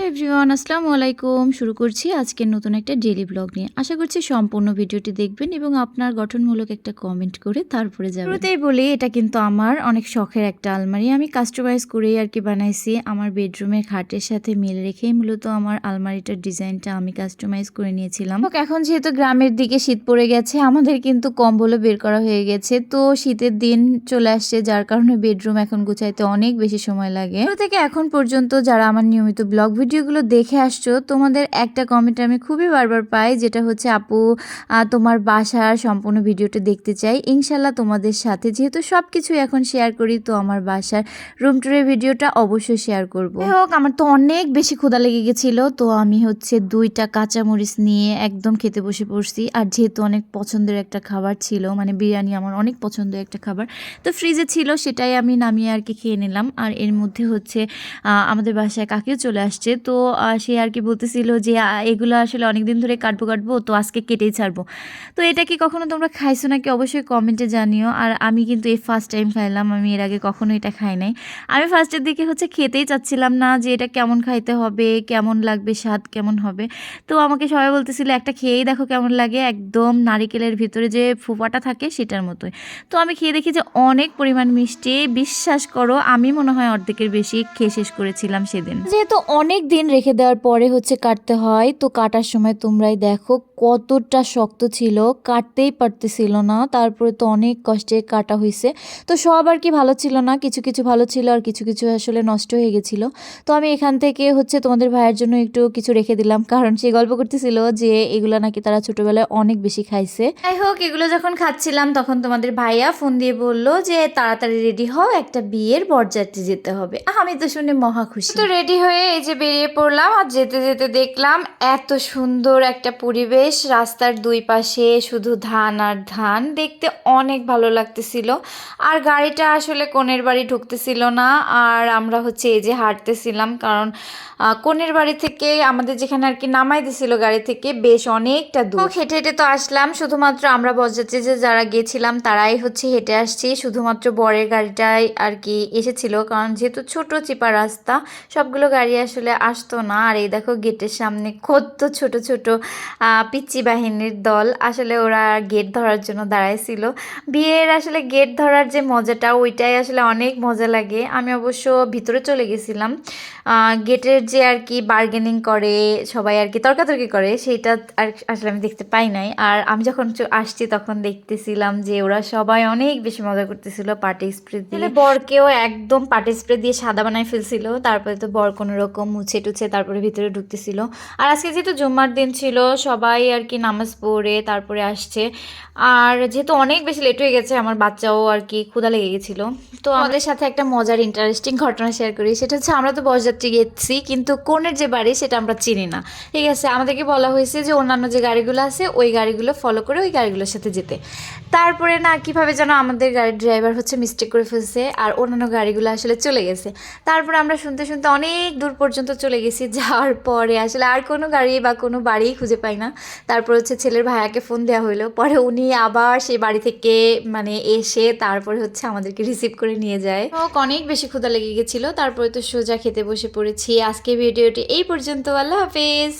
Hello everyone, আসসালামু আলাইকুম। শুরু করছি আজকের নতুন একটা ডেলি ব্লগ নিয়ে। আশা করছি সম্পূর্ণ ভিডিওটি দেখবেন এবং আপনার গঠনমূলক একটা কমেন্ট করে তারপরে যাবেন। শুরুতেই বলি, এটা কিন্তু আমার অনেক শখের একটা আলমারি। আমি কাস্টমাইজ করেই আর কি বানাইছি। আমার বেডরুমের খাটের সাথে মিল রেখেই মূলত আমার আলমারিটার ডিজাইনটা আমি কাস্টমাইজ করে নিয়েছিলাম। এখন যেহেতু গ্রামের দিকে শীত পড়ে গেছে, আমাদের কিন্তু কম্বলও বের করা হয়ে গেছে। তো শীতের দিন চলে আসছে, যার কারণে বেডরুম এখন গুছাইতে অনেক বেশি সময় লাগে। থেকে এখন পর্যন্ত যারা আমার নিয়মিত ব্লগ ভিডিওগুলো দেখে আসছো, তোমাদের একটা কমেন্ট আমি খুবই বারবার পাই, যেটা হচ্ছে, আপু তোমার বাসার সম্পূর্ণ ভিডিওটা দেখতে চাই। ইনশাল্লাহ তোমাদের সাথে। যেহেতু সব কিছু এখন শেয়ার করি, তো আমার বাসার রুম টুরের ভিডিওটা অবশ্যই শেয়ার করব। হোক, আমার তো অনেক বেশি ক্ষুধা লেগে গেছিল, তো আমি হচ্ছে দুইটা কাঁচামরিচ নিয়ে একদম খেতে বসে পড়ছি। আর যেহেতু অনেক পছন্দের একটা খাবার ছিল মানে বিরিয়ানি আমার অনেক পছন্দের একটা খাবার, তো ফ্রিজে ছিল, সেটাই আমি নামিয়ে আর কি খেয়ে নিলাম। আর এর মধ্যে হচ্ছে আমাদের বাসায় কাকিও চলে আসছে তো সে আর কি বলতেছিল যে এগুলো আসলে অনেক দিন ধরে কাটবো কাটবো, তো আজকে কেটেই ছাড়বো। তো এটা কি কখনো তোমরা খাইছো নাকি অবশ্যই কমেন্টে জানিও। আর আমি কিন্তু এই ফার্স্ট টাইম খাইলাম, আমি এর আগে কখনো এটা খাই নাই। আমি ফার্স্টের দিকে হচ্ছে খেতেই চাচ্ছিলাম না যে, এটা কেমন খাইতে হবে, কেমন লাগবে, স্বাদ কেমন হবে। তো আমাকে সবাই বলতেছিল, একটা খেয়েই দেখো কেমন লাগে। একদম নারিকেলের ভিতরে যে ফোপাটা থাকে সেটার মতোই। তো আমি খেয়ে দেখি যে, অনেক পরিমাণ মিষ্টি। বিশ্বাস করো, আমি মনে হয় অর্ধেকের বেশি খেয়ে শেষ করেছিলাম সেদিন। যেহেতু অনেক দিন রেখে দেওয়ার পরে হচ্ছে কাটতে হয়। তো কাটার সময় তোমরাই দেখো কতটা শক্ত ছিল কাটতেই পারতেছিল না। তারপরে তো অনেক কষ্টে কাটা হয়েছে তো সব আর কি ভালো ছিল না। কিছু কিছু ভালো ছিল আর কিছু কিছু আসলে নষ্ট হয়ে গেছিল। তো আমি এখান থেকে হচ্ছে তোমাদের ভাইয়ের জন্য একটু কিছু রেখে দিলাম। কারণ সে গল্প করতেছিল যে এগুলো নাকি তারা ছোটবেলায় অনেক বেশি খাইছে। যাই হোক এগুলো যখন খাচ্ছিলাম তখন তোমাদের ভাইয়া ফোন দিয়ে বলল যে তাড়াতাড়ি রেডি হও একটা বিয়ের বরযাত্রী যেতে হবে। আমি তো শুনে মহা খুশি। তো রেডি হয়ে এই যে বেরিয়ে পড়লাম আর যেতে যেতে দেখলাম এত সুন্দর একটা পরিবেশ। রাস্তার দুই পাশে শুধু ধান আর ধান দেখতে অনেক ভালো লাগতেছিল। আর গাড়িটা আসলে কোনের বাড়ি ঢুকতেছিল না। আর আমরা হচ্ছে এই যে হাঁটতেছিলাম কারণ কোনের বাড়ি থেকে আমাদের যেখানে আর কি নামাই দিছিল গাড়ি থেকে বেশ অনেকটা দূর। হেঁটে হেঁটে তো আসলাম। শুধুমাত্র আমরা বরযাত্রী যে যারা গেছিলাম তারাই হচ্ছে হেঁটে আসছি। শুধুমাত্র বরের গাড়িটাই আর কি এসেছিল কারণ যেহেতু ছোট চিপা রাস্তা, সবগুলো গাড়ি আসলে আসতো না। আর এই দেখো গেটের সামনে কত ছোট ছোট পিচ্চি বাহিনীর দল আসলে ওরা গেট ধরার জন্য দাঁড়াইছিল। বিয়ের আসলে গেট ধরার যে মজাটা, ওইটাই আসলে অনেক মজা লাগে। আমি অবশ্য ভিতরে চলে গেছিলাম। গেটের যে আর কি বার্গেনিং করে, সবাই আর কি তর্কাতর্কি করে, সেইটা আর আসলে আমি দেখতে পাই নাই। আর আমি যখন আসছি তখন দেখতেছিলাম যে ওরা সবাই অনেক বেশি মজা করতেছিল পার্টি স্প্রে দিয়ে। বরকেও একদম পার্টি স্প্রে দিয়ে সাদা বানায় ফেলছিল। তারপরে তো বর কোনো রকম মুছে টুছে তারপরে ভিতরে ঢুকতেছিল। আর আজকে যেহেতু জুম্মার দিন ছিল, সবাই আর কি নামাজ পড়ে তারপরে আসছে। আর যেহেতু অনেক বেশি লেট হয়ে গেছে আমার বাচ্চাও আর কি ক্ষুধা লেগে গেছিল। তো আমাদের সাথে একটা মজার ইন্টারেস্টিং ঘটনা শেয়ার করি। সেটা হচ্ছে আমরা তো বরযাত্রী গেছি কিন্তু কোনের যে বাড়ি সেটা আমরা চিনি না। ঠিক আছে আমাদেরকে বলা হয়েছে যে অন্যান্য যে গাড়িগুলো আছে ওই গাড়িগুলো ফলো করে ওই গাড়িগুলোর সাথে যেতে। তারপরে না কীভাবে যেন আমাদের গাড়ির ড্রাইভার হচ্ছে মিস্টেক করে ফেলছে আর অন্যান্য গাড়িগুলো আসলে চলে গেছে। তারপরে আমরা শুনতে শুনতে অনেক দূর পর্যন্ত চলে গেছি যাওয়ার পরে আসলে আর কোনো গাড়ি বা কোনো বাড়ি খুঁজে পাই না। তারপর হচ্ছে ছেলের ভাইয়াকে ফোন দেওয়া হলো পরে উনি আবার সেই বাড়ি থেকে মানে এসে তারপরে হচ্ছে আমাদেরকে রিসিভ করে নিয়ে যায়। অনেক বেশি ক্ষুধা লেগে গেছিল। তারপরে তো সোজা খেতে বসে পড়েছি। আজকে ভিডিওটি এই পর্যন্ত। আল্লাহ হাফেজ।